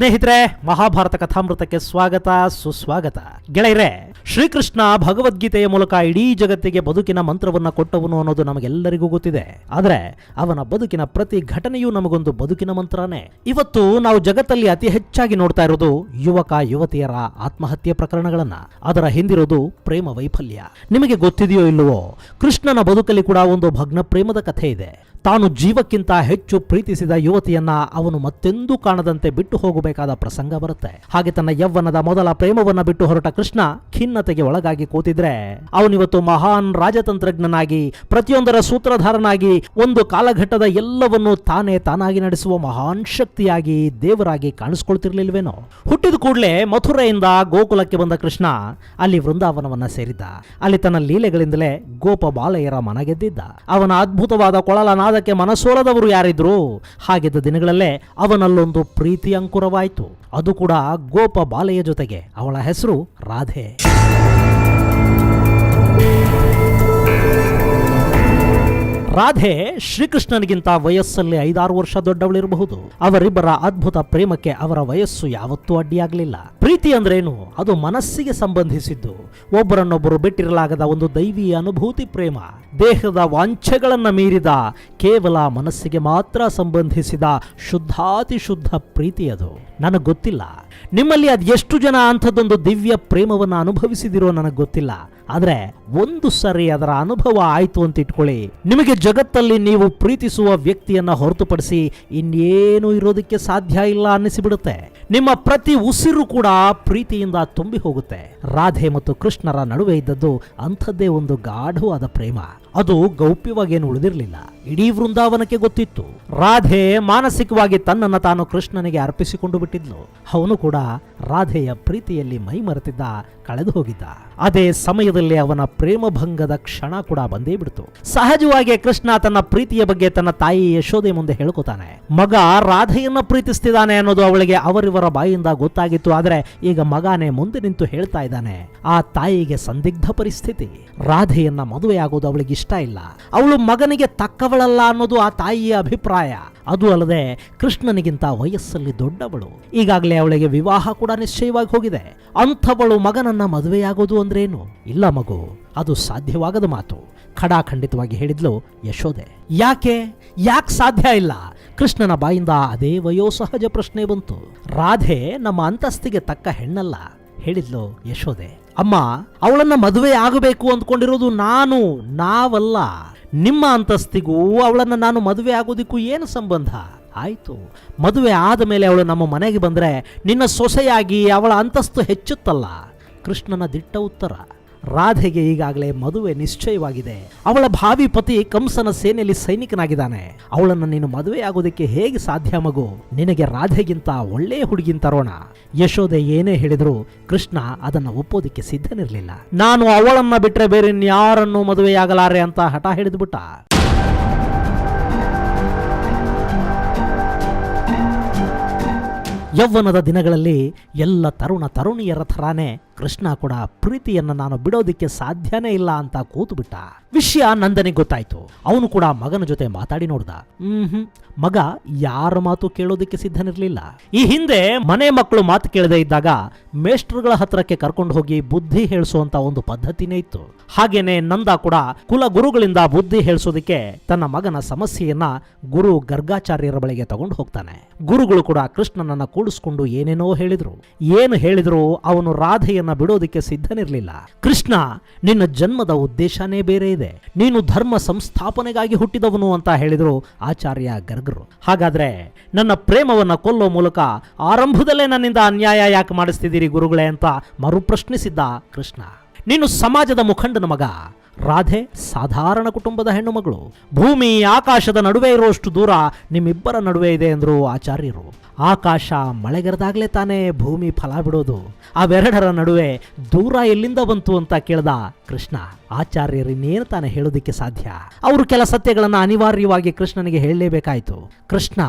ಸ್ನೇಹಿತರೆ, ಮಹಾಭಾರತ ಕಥಾಮೃತಕ್ಕೆ ಸ್ವಾಗತ, ಸುಸ್ವಾಗತ. ಗೆಳೆಯರೆ, ಶ್ರೀಕೃಷ್ಣ ಭಗವದ್ಗೀತೆಯ ಮೂಲಕ ಇಡೀ ಜಗತ್ತಿಗೆ ಬದುಕಿನ ಮಂತ್ರವನ್ನು ಕೊಟ್ಟವನು ಅನ್ನೋದು ನಮಗೆಲ್ಲರಿಗೂ ಗೊತ್ತಿದೆ. ಆದರೆ, ಅವನ ಬದುಕಿನ ಪ್ರತಿ ಘಟನೆಯೂ ನಮಗೊಂದು ಬದುಕಿನ ಮಂತ್ರನೇ. ಇವತ್ತು ನಾವು ಜಗತ್ತಲ್ಲಿ ಅತಿ ಹೆಚ್ಚಾಗಿ ನೋಡ್ತಾ ಇರೋದು ಯುವಕ, ಯುವತಿಯರ ಆತ್ಮಹತ್ಯೆ ಪ್ರಕರಣಗಳನ್ನ. ಅದರ ಹಿಂದಿರೋದು ಪ್ರೇಮ ವೈಫಲ್ಯ. ನಿಮಗೆ ಗೊತ್ತಿದೆಯೋ ಇಲ್ಲವೋ, ಕೃಷ್ಣನ ಬದುಕಲ್ಲಿ ಕೂಡ ಒಂದು ಭಗ್ನ ಪ್ರೇಮದ ಕಥೆ ಇದೆ. ತಾನು ಜೀವಕ್ಕಿಂತ ಹೆಚ್ಚು ಪ್ರೀತಿಸಿದ ಯುವತಿಯನ್ನ ಅವನು ಮತ್ತೆಂದೂ ಕಾಣದಂತೆ ಬಿಟ್ಟು ಹೋಗಬೇಕಾದ ಪ್ರಸಂಗ ಬರುತ್ತೆ. ಹಾಗೆ ತನ್ನ ಯೌವನದ ಮೊದಲ ಪ್ರೇಮವನ್ನ ಬಿಟ್ಟು ಹೊರಟ ಕೃಷ್ಣ ಖಿನ್ನತೆಗೆ ಒಳಗಾಗಿ ಕೂತಿದ್ರೆ, ಅವನಿವತ್ತು ಮಹಾನ್ ರಾಜತಂತ್ರಜ್ಞನಾಗಿ, ಪ್ರತಿಯೊಂದರ ಸೂತ್ರಧಾರನಾಗಿ, ಒಂದು ಕಾಲಘಟ್ಟದ ಎಲ್ಲವನ್ನೂ ತಾನೇ ತಾನಾಗಿ ನಡೆಸುವ ಮಹಾನ್ ಶಕ್ತಿಯಾಗಿ ದೇವರಾಗಿ ಕಾಣಿಸ್ಕೊಳ್ತಿರ್ಲಿಲ್ವೇನೋ. ಹುಟ್ಟಿದ ಕೂಡಲೇ ಮಥುರೆಯಿಂದ ಗೋಕುಲಕ್ಕೆ ಬಂದ ಕೃಷ್ಣ ಅಲ್ಲಿ ವೃಂದಾವನವನ್ನ ಸೇರಿದ್ದ. ಅಲ್ಲಿ ತನ್ನ ಲೀಲೆಗಳಿಂದಲೇ ಗೋಪ ಬಾಲಯ್ಯರ ಮನಗೆದ್ದಿದ್ದ ಅವನ ಅದ್ಭುತವಾದ ಕೊಳಲ ನಾದಕ್ಕೆ ಮನಸೋಲದವರು ಯಾರಿದ್ರು? ಹಾಗಿದ್ದ ದಿನಗಳಲ್ಲೇ ಅವನಲ್ಲೊಂದು ಪ್ರೀತಿ ಅಂಕುರವಾಯಿತು. ಅದು ಕೂಡ ಗೋಪ ಬಾಲೆಯ ಜೊತೆಗೆ. ಅವಳ ಹೆಸರು ರಾಧೆ. ರಾಧೆ ಶ್ರೀಕೃಷ್ಣನಿಗಿಂತ ವಯಸ್ಸಲ್ಲಿ ಐದಾರು ವರ್ಷ ದೊಡ್ಡವಳಿರಬಹುದು. ಅವರಿಬ್ಬರ ಅದ್ಭುತ ಪ್ರೇಮಕ್ಕೆ ಅವರ ವಯಸ್ಸು ಯಾವತ್ತೂ ಅಡ್ಡಿಯಾಗಲಿಲ್ಲ. ಪ್ರೀತಿ ಅಂದ್ರೇನು? ಅದು ಮನಸ್ಸಿಗೆ ಸಂಬಂಧಿಸಿದ್ದು. ಒಬ್ಬರನ್ನೊಬ್ಬರು ಬಿಟ್ಟಿರಲಾಗದ ಒಂದು ದೈವೀಯ ಅನುಭೂತಿ ಪ್ರೇಮ. ದೇಹದ ವಾಂಛೆಗಳನ್ನ ಮೀರಿದ, ಕೇವಲ ಮನಸ್ಸಿಗೆ ಮಾತ್ರ ಸಂಬಂಧಿಸಿದ ಶುದ್ಧಾತಿ ಶುದ್ಧ ಪ್ರೀತಿ ಅದು. ನನಗೆ ಗೊತ್ತಿಲ್ಲ. ನಿಮ್ಮಲ್ಲಿ ಅದೆಷ್ಟು ಜನ ಅಂಥದ್ದೊಂದು ದಿವ್ಯ ಪ್ರೇಮವನ್ನು ಅನುಭವಿಸಿದಿರೋ ನನಗೆ ಗೊತ್ತಿಲ್ಲ. ಆದ್ರೆ ಒಂದು ಸರಿ ಅದರ ಅನುಭವ ಆಯ್ತು ಅಂತ ಇಟ್ಕೊಳ್ಳಿ. ನಿಮಗೆ ಜಗತ್ತಲ್ಲಿ ನೀವು ಪ್ರೀತಿಸುವ ವ್ಯಕ್ತಿಯನ್ನ ಹೊರತುಪಡಿಸಿ ಇನ್ನೇನು ಇರೋದಕ್ಕೆ ಸಾಧ್ಯ ಇಲ್ಲ ಅನ್ನಿಸಿಬಿಡುತ್ತೆ. ನಿಮ್ಮ ಪ್ರತಿ ಉಸಿರು ಕೂಡ ಪ್ರೀತಿಯಿಂದ ತುಂಬಿ ಹೋಗುತ್ತೆ. ರಾಧೆ ಮತ್ತು ಕೃಷ್ಣರ ನಡುವೆ ಇದ್ದದ್ದು ಅಂಥದ್ದೇ ಒಂದು ಗಾಢವಾದ ಪ್ರೇಮ. ಅದು ಗೌಪ್ಯವಾಗಿ ಏನು ಉಳಿದಿರಲಿಲ್ಲ. ಇಡೀ ವೃಂದಾವನಕ್ಕೆ ಗೊತ್ತಿತ್ತು. ರಾಧೆ ಮಾನಸಿಕವಾಗಿ ತನ್ನನ್ನು ತಾನು ಕೃಷ್ಣನಿಗೆ ಅರ್ಪಿಸಿಕೊಂಡು ಬಿಟ್ಟಿದ್ಲು. ಅವನು ಕೂಡ ರಾಧೆಯ ಪ್ರೀತಿಯಲ್ಲಿ ಮೈ ಮರೆತಿದ್ದ ಕಳೆದು ಹೋಗಿದ್ದ. ಅದೇ ಸಮಯದಲ್ಲಿ ಅವನ ಪ್ರೇಮಭಂಗದ ಕ್ಷಣ ಕೂಡ ಬಂದೇ ಬಿಡ್ತು. ಸಹಜವಾಗಿ ಕೃಷ್ಣ ತನ್ನ ಪ್ರೀತಿಯ ಬಗ್ಗೆ ತನ್ನ ತಾಯಿ ಯಶೋದೆ ಮುಂದೆ ಹೇಳ್ಕೊತಾನೆ. ಮಗ ರಾಧೆಯನ್ನ ಪ್ರೀತಿಸ್ತಿದ್ದಾನೆ ಅನ್ನೋದು ಅವಳಿಗೆ ಅವರಿವರ ಬಾಯಿಂದ ಗೊತ್ತಾಗಿತ್ತು. ಆದ್ರೆ ಈಗ ಮಗನೇ ಮುಂದೆ ನಿಂತು ಹೇಳ್ತಾ ಇದ್ದಾನೆ. ಆ ತಾಯಿಗೆ ಸಂದಿಗ್ಧ ಪರಿಸ್ಥಿತಿ. ರಾಧೆಯನ್ನ ಮದುವೆಯಾಗೋದು ಅವಳಿಗೆ ಇಷ್ಟ ಇಲ್ಲ. ಅವಳು ಮಗನಿಗೆ ತಕ್ಕವಳಲ್ಲ ಅನ್ನೋದು ಆ ತಾಯಿಯ ಅಭಿಪ್ರಾಯ. ಅದು ಅಲ್ಲದೆ ಕೃಷ್ಣನಿಗಿಂತ ವಯಸ್ಸಲ್ಲಿ ದೊಡ್ಡವಳು. ಈಗಾಗಲೇ ಅವಳಿಗೆ ವಿವಾಹ ಕೂಡ ನಿಶ್ಚಯವಾಗಿ ಹೋಗಿದೆ. ಅಂಥವಳು ಮಗನನ್ನ ಮದುವೆಯಾಗೋದು ಅಂದ್ರೇನು? ಇಲ್ಲ ಮಗು, ಅದು ಸಾಧ್ಯವಾಗದ ಮಾತು. ಖಡಾಖಂಡಿತವಾಗಿ ಹೇಳಿದ್ಲು ಯಶೋದೆ ಯಾಕೆ? ಯಾಕೆ ಸಾಧ್ಯ ಇಲ್ಲ? ಕೃಷ್ಣನ ಬಾಯಿಂದ ಅದೇ ವಯೋಸಹಜ ಪ್ರಶ್ನೆ ಬಂತು. ರಾಧೆ ನಮ್ಮ ಅಂತಸ್ತಿಗೆ ತಕ್ಕ ಹೆಣ್ಣಲ್ಲ, ಹೇಳಿದ್ಲು ಯಶೋದೆ ಅಮ್ಮ, ಅವಳನ್ನ ಮದುವೆ ಆಗಬೇಕು ಅಂದ್ಕೊಂಡಿರೋದು ನಾನು, ನಾವಲ್ಲ. ನಿಮ್ಮ ಅಂತಸ್ತಿಗೂ ಅವಳನ್ನ ನಾನು ಮದುವೆ ಆಗೋದಿಕ್ಕೂ ಏನು ಸಂಬಂಧ? ಆಯಿತು. ಮದುವೆ ಆದ ಮೇಲೆ ಅವಳು ನಮ್ಮ ಮನೆಗೆ ಬಂದ್ರೆ ನಿನ್ನ ಸೊಸೆಯಾಗಿ ಅವಳ ಅಂತಸ್ತು ಹೆಚ್ಚುತ್ತಲ್ಲ. ಕೃಷ್ಣನ ದಿಟ್ಟ ಉತ್ತರ. ರಾಧೆಗೆ ಈಗಾಗಲೇ ಮದುವೆ ನಿಶ್ಚಯವಾಗಿದೆ. ಅವಳ ಭಾವಿ ಪತಿ ಕಂಸನ ಸೇನೆಯಲ್ಲಿ ಸೈನಿಕನಾಗಿದ್ದಾನೆ. ಅವಳನ್ನು ನೀನು ಮದುವೆ ಆಗೋದಕ್ಕೆ ಹೇಗೆ ಸಾಧ್ಯ ಮಗು? ನಿನಗೆ ರಾಧೆಗಿಂತ ಒಳ್ಳೆಯ ಹುಡುಗಿನ್ ತರೋಣ. ಯಶೋದೆ ಏನೇ ಹೇಳಿದ್ರು ಕೃಷ್ಣ ಅದನ್ನ ಒಪ್ಪೋದಕ್ಕೆ ಸಿದ್ಧನಿರಲಿಲ್ಲ. ನಾನು ಅವಳನ್ನ ಬಿಟ್ರೆ ಬೇರೆ ಯಾರನ್ನೂ ಮದುವೆಯಾಗಲಾರೆ ಅಂತ ಹಠ ಹಿಡಿದ್ಬಿಟ್ಟ. ಯೌವನದ ದಿನಗಳಲ್ಲಿ ಎಲ್ಲ ತರುಣ ತರುಣಿಯರ ಥರಾನೇ ಕೃಷ್ಣ ಕೂಡ ಪ್ರೀತಿಯನ್ನ ನಾನು ಬಿಡೋದಿಕ್ಕೆ ಸಾಧ್ಯನೇ ಇಲ್ಲ ಅಂತ ಕೂತು ಬಿಟ್ಟ ವಿಷಯ ನಂದನಿಗೆ ಗೊತ್ತಾಯ್ತು. ಅವನು ಕೂಡ ಮಗನ ಜೊತೆ ಮಾತಾಡಿ ನೋಡ್ದ. ಹ್ಮ್ ಮಗ ಯಾರ ಮಾತು ಕೇಳೋದಿಕ್ಕೆ ಸಿದ್ಧನಿರ್ಲಿಲ್ಲ. ಈ ಹಿಂದೆ ಮನೆ ಮಕ್ಕಳು ಮಾತು ಕೇಳದೆ ಇದ್ದಾಗ ಮೇಷ್ಟ್ರುಗಳ ಹತ್ರಕ್ಕೆ ಕರ್ಕೊಂಡು ಹೋಗಿ ಬುದ್ಧಿ ಹೇಳಿಸುವಂತ ಒಂದು ಪದ್ಧತಿನೇ ಇತ್ತು. ಹಾಗೇನೆ ನಂದ ಕೂಡ ಕುಲ ಗುರುಗಳಿಂದ ಬುದ್ಧಿ ಹೇಳಿಸೋದಕ್ಕೆ ತನ್ನ ಮಗನ ಸಮಸ್ಯೆಯನ್ನ ಗುರು ಗರ್ಗಾಚಾರ್ಯರ ಬಳಿಗೆ ತಗೊಂಡು ಹೋಗ್ತಾನೆ. ಗುರುಗಳು ಕೂಡ ಕೃಷ್ಣನನ್ನ ಕೂಡಿಸ್ಕೊಂಡು ಏನೇನೋ ಹೇಳಿದ್ರು. ಏನು ಹೇಳಿದ್ರು ಅವನು ರಾಧೆಯನ್ನ ಬಿಡೋದಕ್ಕೆ ಸಿದ್ಧನಿರಲಿಲ್ಲ. ಕೃಷ್ಣ, ನಿನ್ನ ಜನ್ಮದ ಉದ್ದೇಶನೇ ಬೇರೆ ಇದೆ. ನೀನು ಧರ್ಮ ಸಂಸ್ಥಾಪನೆಗಾಗಿ ಹುಟ್ಟಿದವನು ಅಂತ ಹೇಳಿದ್ರು ಆಚಾರ್ಯ ಗರ್ಗರು. ಹಾಗಾದ್ರೆ ನನ್ನ ಪ್ರೇಮವನ್ನ ಕೊಲ್ಲೋ ಮೂಲಕ ಆರಂಭದಲ್ಲೇ ನನ್ನಿಂದ ಅನ್ಯಾಯ ಯಾಕೆ ಮಾಡಿಸ್ತಿದ್ದೀರಿ ಗುರುಗಳೇ ಅಂತ ಮರುಪ್ರಶ್ನಿಸಿದ್ದ ಕೃಷ್ಣ. ನೀನು ಸಮಾಜದ ಮುಖಂಡನ ಮಗ. ರಾಧೆ ಸಾಧಾರಣ ಕುಟುಂಬದ ಹೆಣ್ಣುಮಗಳು ಭೂಮಿ, ಆಕಾಶದ ನಡುವೆ ಇರುವಷ್ಟು ದೂರ ನಿಮ್ಮಿಬ್ಬರ ನಡುವೆ ಇದೆ ಎಂದರು ಆಚಾರ್ಯರು. ಆಕಾಶ ಮಳೆಗರೆದಾಗಲೇ ತಾನೇ ಭೂಮಿ ಫಲ ಬಿಡೋದು. ಅವೆರಡರ ನಡುವೆ ದೂರ ಎಲ್ಲಿಂದ ಬಂತು ಅಂತ ಕೇಳ್ದ ಕೃಷ್ಣ. ಆಚಾರ್ಯರಿನ್ನೇನು ತಾನೇ ಹೇಳೋದಿಕ್ಕೆ ಸಾಧ್ಯ? ಅವರು ಕೆಲ ಸತ್ಯಗಳನ್ನು ಅನಿವಾರ್ಯವಾಗಿ ಕೃಷ್ಣನಿಗೆ ಹೇಳಲೇಬೇಕಾಯಿತು. ಕೃಷ್ಣ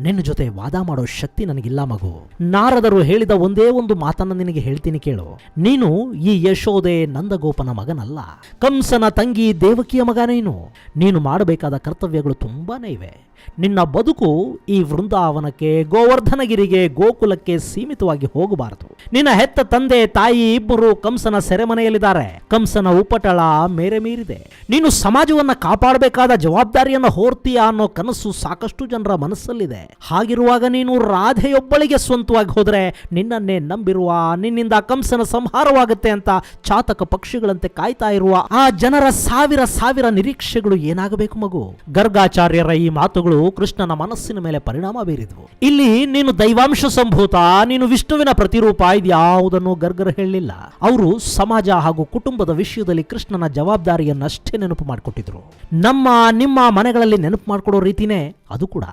ನಿನ್ನ ಜೊತೆ ವಾದ ಮಾಡೋ ಶಕ್ತಿ ನನಗಿಲ್ಲ ಮಗು. ನಾರದರು ಹೇಳಿದ ಒಂದೇ ಒಂದು ಮಾತನ್ನ ನಿನಗೆ ಹೇಳ್ತೀನಿ ಕೇಳು. ನೀನು ಈ ಯಶೋದೆ ನಂದಗೋಪನ ಮಗನಲ್ಲ. ಕಂಸನ ತಂಗಿ ದೇವಕಿಯ ಮಗ ನೀನು. ನೀನು ಮಾಡಬೇಕಾದ ಕರ್ತವ್ಯಗಳು ತುಂಬಾನೇ ಇವೆ. ನಿನ್ನ ಬದುಕು ಈ ವೃಂದಾವನಕ್ಕೆ, ಗೋವರ್ಧನಗಿರಿಗೆ, ಗೋಕುಲಕ್ಕೆ ಸೀಮಿತವಾಗಿ ಹೋಗಬಾರದು. ನಿನ್ನ ಹೆತ್ತ ತಂದೆ, ತಾಯಿ ಇಬ್ಬರು ಕಂಸನ ಸೆರೆಮನೆಯಲ್ಲಿದ್ದಾರೆ. ಕಂಸನ ಉಪಟಳ ಮೇರೆ ಮೀರಿದೆ. ನೀನು ಸಮಾಜವನ್ನ ಕಾಪಾಡಬೇಕಾದ ಜವಾಬ್ದಾರಿಯನ್ನ ಹೋರ್ತೀಯಾ ಅನ್ನೋ ಕನಸು ಸಾಕಷ್ಟು ಜನರ ಮನಸ್ಸಲ್ಲಿದೆ. ಹಾಗಿರುವಾಗ ನೀನು ರಾಧೆಯೊಬ್ಬಳಿಗೆ ಸ್ವಂತವಾಗಿ ಹೋದ್ರೆ ನಿನ್ನನ್ನೇ ನಂಬಿರುವ, ನಿನ್ನಿಂದ ಕಂಸನ ಸಂಹಾರವಾಗುತ್ತೆ ಅಂತ ಚಾತಕ ಪಕ್ಷಿಗಳಂತೆ ಕಾಯ್ತಾ ಇರುವ ಆ ಜನರ ಸಾವಿರ ಸಾವಿರ ನಿರೀಕ್ಷೆಗಳು ಏನಾಗಬೇಕು ಮಗು? ಗರ್ಗಾಚಾರ್ಯರ ಈ ಮಾತುಗಳು ಕೃಷ್ಣನ ಮನಸ್ಸಿನ ಮೇಲೆ ಪರಿಣಾಮ ಬೀರಿದ್ವು. ಇಲ್ಲಿ ನೀನು ದೈವಾಂಶ ಸಂಭೂತ, ನೀನು ವಿಷ್ಣುವಿನ ಪ್ರತಿರೂಪ ಇದ್ಯಾವುದನ್ನು ಗರ್ಗರ್ ಹೇಳಲಿಲ್ಲ. ಅವರು ಸಮಾಜ ಹಾಗೂ ಕುಟುಂಬದ ವಿಷಯದಲ್ಲಿ ಕೃಷ್ಣನ ಜವಾಬ್ದಾರಿಯನ್ನಷ್ಟೇ ನೆನಪು ಮಾಡಿಕೊಟ್ಟಿದ್ರು. ನಮ್ಮ, ನಿಮ್ಮ ಮನೆಗಳಲ್ಲಿ ನೆನಪು ಮಾಡಿಕೊಡೋ ರೀತಿನೇ ಅದು ಕೂಡ.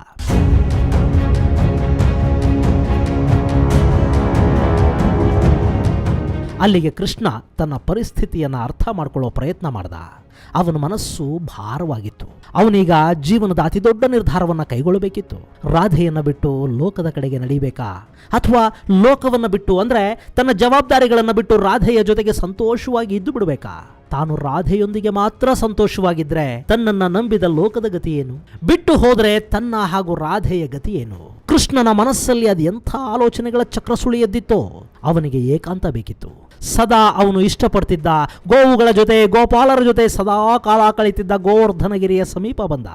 ಅಲ್ಲಿಗೆ ಕೃಷ್ಣ ತನ್ನ ಪರಿಸ್ಥಿತಿಯನ್ನು ಅರ್ಥ ಮಾಡಿಕೊಳ್ಳೋ ಪ್ರಯತ್ನ ಮಾಡ್ದ. ಅವನ ಮನಸ್ಸು ಭಾರವಾಗಿತ್ತು. ಅವನೀಗ ಜೀವನದ ಅತಿ ದೊಡ್ಡ ನಿರ್ಧಾರವನ್ನು ಕೈಗೊಳ್ಳಬೇಕಿತ್ತು. ರಾಧೆಯನ್ನು ಬಿಟ್ಟು ಲೋಕದ ಕಡೆಗೆ ನಡೀಬೇಕಾ? ಅಥವಾ ಲೋಕವನ್ನು ಬಿಟ್ಟು ಅಂದ್ರೆ ತನ್ನ ಜವಾಬ್ದಾರಿಗಳನ್ನು ಬಿಟ್ಟು ರಾಧೆಯ ಜೊತೆಗೆ ಸಂತೋಷವಾಗಿ ಇದ್ದು ಬಿಡಬೇಕಾ? ತಾನು ರಾಧೆಯೊಂದಿಗೆ ಮಾತ್ರ ಸಂತೋಷವಾಗಿದ್ರೆ ತನ್ನನ್ನ ನಂಬಿದ ಲೋಕದ ಗತಿ ಏನು? ಬಿಟ್ಟು ಹೋದ್ರೆ ತನ್ನ ಹಾಗೂ ರಾಧೆಯ ಗತಿ ಏನು? ಕೃಷ್ಣನ ಮನಸ್ಸಲ್ಲಿ ಅದು ಎಂಥ ಆಲೋಚನೆಗಳ ಚಕ್ರ ಸುಳಿಯದ್ದಿತ್ತೋ ಅವನಿಗೆ ಏಕಾಂತ ಬೇಕಿತ್ತು. ಸದಾ ಅವನು ಇಷ್ಟಪಡ್ತಿದ್ದ ಗೋವುಗಳ ಜೊತೆ, ಗೋಪಾಲರ ಜೊತೆ ಸದಾ ಕಾಲ ಕಳೀತಿದ್ದ ಗೋವರ್ಧನಗಿರಿಯ ಸಮೀಪ ಬಂದ.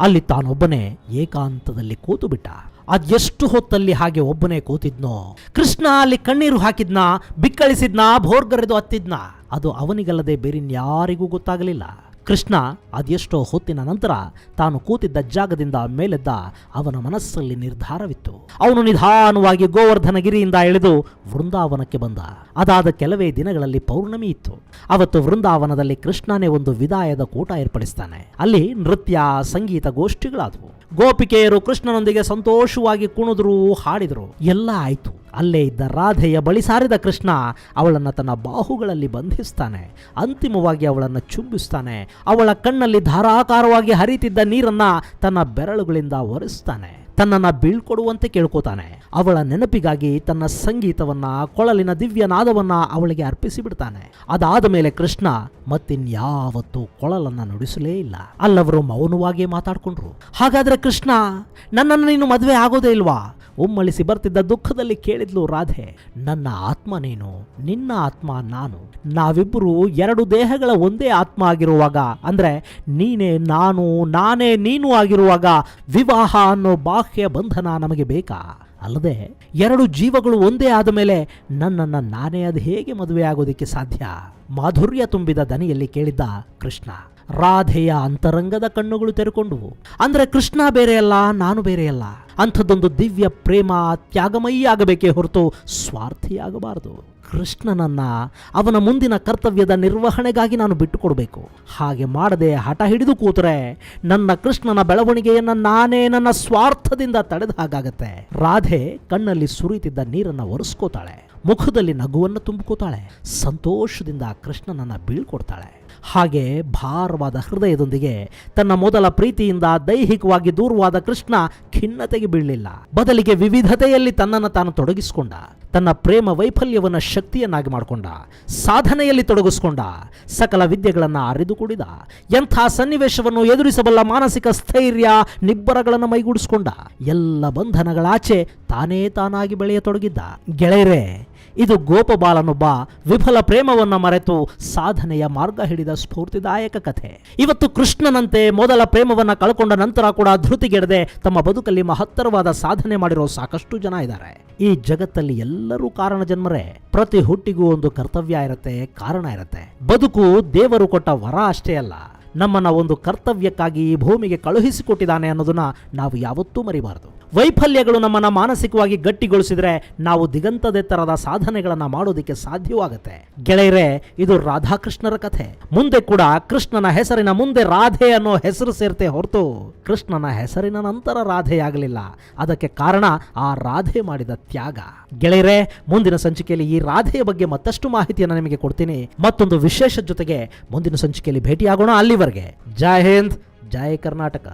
ಅಲ್ಲಿ ತಾನೊಬ್ಬನೇ ಏಕಾಂತದಲ್ಲಿ ಕೂತು ಬಿಟ್ಟ ಅದೆಷ್ಟು ಹೊತ್ತಲ್ಲಿ ಹಾಗೆ ಒಬ್ಬನೇ ಕೂತಿದ್ನೋ. ಕೃಷ್ಣ ಅಲ್ಲಿ ಕಣ್ಣೀರು ಹಾಕಿದ್ನ, ಬಿಕ್ಕಳಿಸಿದ್ನ, ಭೋರ್ಗರೆದು ಹತ್ತಿದ್ನ. ಅದು ಅವನಿಗಲ್ಲದೆ ಬೇರಿನ್ಯಾರಿಗೂ ಗೊತ್ತಾಗಲಿಲ್ಲ. ಕೃಷ್ಣ ಅದೆಷ್ಟೋ ಹೊತ್ತಿನ ನಂತರ ತಾನು ಕೂತಿದ್ದ ಜಾಗದಿಂದ ಮೇಲೆದ್ದ ಅವನ ಮನಸ್ಸಲ್ಲಿ ನಿರ್ಧಾರವಿತ್ತು. ಅವನು ನಿಧಾನವಾಗಿ ಗೋವರ್ಧನಗಿರಿಯಿಂದ ಇಳಿದು ವೃಂದಾವನಕ್ಕೆ ಬಂದ. ಅದಾದ ಕೆಲವೇ ದಿನಗಳಲ್ಲಿ ಪೌರ್ಣಮಿ ಇತ್ತು. ಅವತ್ತು ವೃಂದಾವನದಲ್ಲಿ ಕೃಷ್ಣನೇ ಒಂದು ವಿದಾಯದ ಕೂಟ ಏರ್ಪಡಿಸ್ತಾನೆ. ಅಲ್ಲಿ ನೃತ್ಯ, ಸಂಗೀತ ಗೋಷ್ಠಿಗಳಾದವು. ಗೋಪಿಕೆಯರು ಕೃಷ್ಣನೊಂದಿಗೆ ಸಂತೋಷವಾಗಿ ಕುಣಿದ್ರು, ಹಾಡಿದ್ರು. ಎಲ್ಲ ಆಯ್ತು. ಅಲ್ಲೇ ಇದ್ದ ರಾಧೆಯ ಬಳಿ ಸಾರಿದ ಕೃಷ್ಣ ಅವಳನ್ನು ತನ್ನ ಬಾಹುಗಳಲ್ಲಿ ಬಂಧಿಸ್ತಾನೆ. ಅಂತಿಮವಾಗಿ ಅವಳನ್ನು ಚುಂಬಿಸ್ತಾನೆ. ಅವಳ ಕಣ್ಣಲ್ಲಿ ಧಾರಾಕಾರವಾಗಿ ಹರಿತಿದ್ದ ನೀರನ್ನು ತನ್ನ ಬೆರಳುಗಳಿಂದ ಒರೆಸ್ತಾನೆ. ತನ್ನನ್ನು ಬೀಳ್ಕೊಡುವಂತೆ ಕೇಳ್ಕೊತಾನೆ. ಅವಳ ನೆನಪಿಗಾಗಿ ತನ್ನ ಸಂಗೀತವನ್ನ, ಕೊಳಲಿನ ದಿವ್ಯ ನಾದವನ್ನ ಅವಳಿಗೆ ಅರ್ಪಿಸಿ ಬಿಡ್ತಾನೆ. ಅದಾದ ಮೇಲೆ ಕೃಷ್ಣ, ಮತ್ತಿನ್ಯಾವತ್ತೂ ಕೊಳಲನ್ನ ನುಡಿಸಲೇ ಇಲ್ಲ. ಅಲ್ಲವರು ಮೌನವಾಗಿ ಮಾತಾಡ್ಕೊಂಡ್ರು. ಹಾಗಾದ್ರೆ ಕೃಷ್ಣ, ನನ್ನನ್ನು ನೀನು ಮದುವೆ ಆಗೋದೇ ಇಲ್ವಾ? ಉಮ್ಮಳಿಸಿ ಬರ್ತಿದ್ದ ದುಃಖದಲ್ಲಿ ಕೇಳಿದ್ಲು ರಾಧೆ, ನನ್ನ ಆತ್ಮ ನೀನು, ನಿನ್ನ ಆತ್ಮ ನಾನು. ನಾವಿಬ್ಬರು ಎರಡು ದೇಹಗಳ ಒಂದೇ ಆತ್ಮ ಆಗಿರುವಾಗ, ಅಂದ್ರೆ ನೀನೇ ನಾನು, ನಾನೇ ನೀನು ಆಗಿರುವಾಗ ವಿವಾಹ ಅನ್ನೋ ಬಾಹ್ಯ ಬಂಧನ ನಮಗೆ ಬೇಕಾ? ಅಲ್ಲದೆ ಎರಡು ಜೀವಗಳು ಒಂದೇ ಆದ ಮೇಲೆ ನನ್ನನ್ನು ನಾನೇ ಅದು ಹೇಗೆ ಮದುವೆ ಆಗೋದಿಕ್ಕೆ ಸಾಧ್ಯ? ಮಾಧುರ್ಯ ತುಂಬಿದ ದನಿಯಲ್ಲಿ ಕೇಳಿದ್ದ ಕೃಷ್ಣ, ರಾಧೆಯ ಅಂತರಂಗದ ಕಣ್ಣುಗಳು ತೆರೆಕೊಂಡವು ಅಂದ್ರೆ ಕೃಷ್ಣ ಬೇರೆಯಲ್ಲ, ನಾನು ಬೇರೆಯಲ್ಲ? ಅಂಥದ್ದೊಂದು ದಿವ್ಯ ಪ್ರೇಮ, ತ್ಯಾಗಮಯಿ ಆಗಬೇಕೇ ಹೊರತು ಸ್ವಾರ್ಥಿಯಾಗಬಾರದು. ಕೃಷ್ಣನನ್ನ ಅವನ ಮುಂದಿನ ಕರ್ತವ್ಯದ ನಿರ್ವಹಣೆಗಾಗಿ ನಾನು ಬಿಟ್ಟುಕೊಡಬೇಕು. ಹಾಗೆ ಮಾಡದೆ ಹಠ ಹಿಡಿದು ಕೂತರೆ ನನ್ನ ಕೃಷ್ಣನ ಬೆಳವಣಿಗೆಯನ್ನು ನಾನೇ ನನ್ನ ಸ್ವಾರ್ಥದಿಂದ ತಡೆದ ಹಾಗಾಗತ್ತೆ. ರಾಧೆ ಕಣ್ಣಲ್ಲಿ ಸುರಿತಿದ್ದ ನೀರನ್ನು ಒರೆಸ್ಕೋತಾಳೆ. ಮುಖದಲ್ಲಿ ನಗುವನ್ನು ತುಂಬಿಕೋತಾಳೆ. ಸಂತೋಷದಿಂದ ಕೃಷ್ಣನನ್ನ ಬೀಳ್ಕೊಡ್ತಾಳೆ. ಹಾಗೆ ಭಾರವಾದ ಹೃದಯದೊಂದಿಗೆ ತನ್ನ ಮೊದಲ ಪ್ರೀತಿಯಿಂದ ದೈಹಿಕವಾಗಿ ದೂರವಾದ ಕೃಷ್ಣ ಖಿನ್ನತೆಗೆ ಬೀಳಲಿಲ್ಲ. ಬದಲಿಗೆ ವಿವಿಧತೆಯಲ್ಲಿ ತನ್ನನ್ನು ತಾನು ತೊಡಗಿಸಿಕೊಂಡ. ತನ್ನ ಪ್ರೇಮ ವೈಫಲ್ಯವನ್ನು ಶಕ್ತಿಯನ್ನಾಗಿ ಮಾಡಿಕೊಂಡ. ಸಾಧನೆಯಲ್ಲಿ ತೊಡಗಿಸ್ಕೊಂಡ. ಸಕಲ ವಿದ್ಯೆಗಳನ್ನು ಅರಿದು ಕುಡಿದ. ಎಂಥ ಸನ್ನಿವೇಶವನ್ನು ಎದುರಿಸಬಲ್ಲ ಮಾನಸಿಕ ಸ್ಥೈರ್ಯ ನಿಬ್ಬರಗಳನ್ನು ಮೈಗೂಡಿಸ್ಕೊಂಡ. ಎಲ್ಲ ಬಂಧನಗಳಾಚೆ ತಾನೇ ತಾನಾಗಿ ಬೆಳೆಯತೊಡಗಿದ್ದ. ಗೆಳೆಯರೇ ಇದು ಗೋಪಬಾಲನೊಬ್ಬ ವಿಫಲ ಪ್ರೇಮವನ್ನ ಮರೆತು ಸಾಧನೆಯ ಮಾರ್ಗ ಹಿಡಿದ ಸ್ಫೂರ್ತಿದಾಯಕ ಕಥೆ. ಇವತ್ತು ಕೃಷ್ಣನಂತೆ ಮೊದಲ ಪ್ರೇಮವನ್ನ ಕಳ್ಕೊಂಡ ನಂತರ ಕೂಡ ಧೃತಿಗೆಡದೆ ತಮ್ಮ ಬದುಕಲ್ಲಿ ಮಹತ್ತರವಾದ ಸಾಧನೆ ಮಾಡಿರೋ ಸಾಕಷ್ಟು ಜನ ಇದ್ದಾರೆ. ಈ ಜಗತ್ತಲ್ಲಿ ಎಲ್ಲರೂ ಕಾರಣ ಜನ್ಮರೇ. ಪ್ರತಿ ಹುಟ್ಟಿಗೂ ಒಂದು ಕರ್ತವ್ಯ ಇರುತ್ತೆ, ಕಾರಣ ಇರುತ್ತೆ. ಬದುಕು ದೇವರು ಕೊಟ್ಟ ವರ ಅಷ್ಟೇ ಅಲ್ಲ. ನಮ್ಮನ್ನ ಒಂದು ಕರ್ತವ್ಯಕ್ಕಾಗಿ ಈ ಭೂಮಿಗೆ ಕಳುಹಿಸಿಕೊಟ್ಟಿದ್ದಾನೆ ಅನ್ನೋದನ್ನ ನಾವು ಯಾವತ್ತೂ ಮರಿಬಾರದು. ವೈಫಲ್ಯಗಳು ನಮ್ಮನ್ನು ಮಾನಸಿಕವಾಗಿ ಗಟ್ಟಿಗೊಳಿಸಿದರೆ ನಾವು ದಿಗಂತದೆತ್ತರದ ಸಾಧನೆಗಳನ್ನು ಮಾಡೋದಕ್ಕೆ ಸಾಧ್ಯವಾಗುತ್ತೆ. ಗೆಳೆಯರೆ, ಇದು ರಾಧಾಕೃಷ್ಣರ ಕಥೆ. ಮುಂದೆ ಕೂಡ ಕೃಷ್ಣನ ಹೆಸರಿನ ಮುಂದೆ ರಾಧೆ ಅನ್ನೋ ಹೆಸರು ಸೇರ್ತೆ ಹೊರತು ಕೃಷ್ಣನ ಹೆಸರಿನ ನಂತರ ರಾಧೆಯಾಗಲಿಲ್ಲ ಅದಕ್ಕೆ ಕಾರಣ ಆ ರಾಧೆ ಮಾಡಿದ ತ್ಯಾಗ. ಗೆಳೆಯರೆ, ಮುಂದಿನ ಸಂಚಿಕೆಯಲ್ಲಿ ಈ ರಾಧೆಯ ಬಗ್ಗೆ ಮತ್ತಷ್ಟು ಮಾಹಿತಿಯನ್ನು ನಿಮಗೆ ಕೊಡ್ತೀನಿ. ಮತ್ತೊಂದು ವಿಶೇಷ ಜೊತೆಗೆ ಮುಂದಿನ ಸಂಚಿಕೆಯಲ್ಲಿ ಭೇಟಿಯಾಗೋಣ. ಅಲ್ಲಿವರೆಗೆ ಜೈ ಹಿಂದ್ ಜೈ ಕರ್ನಾಟಕ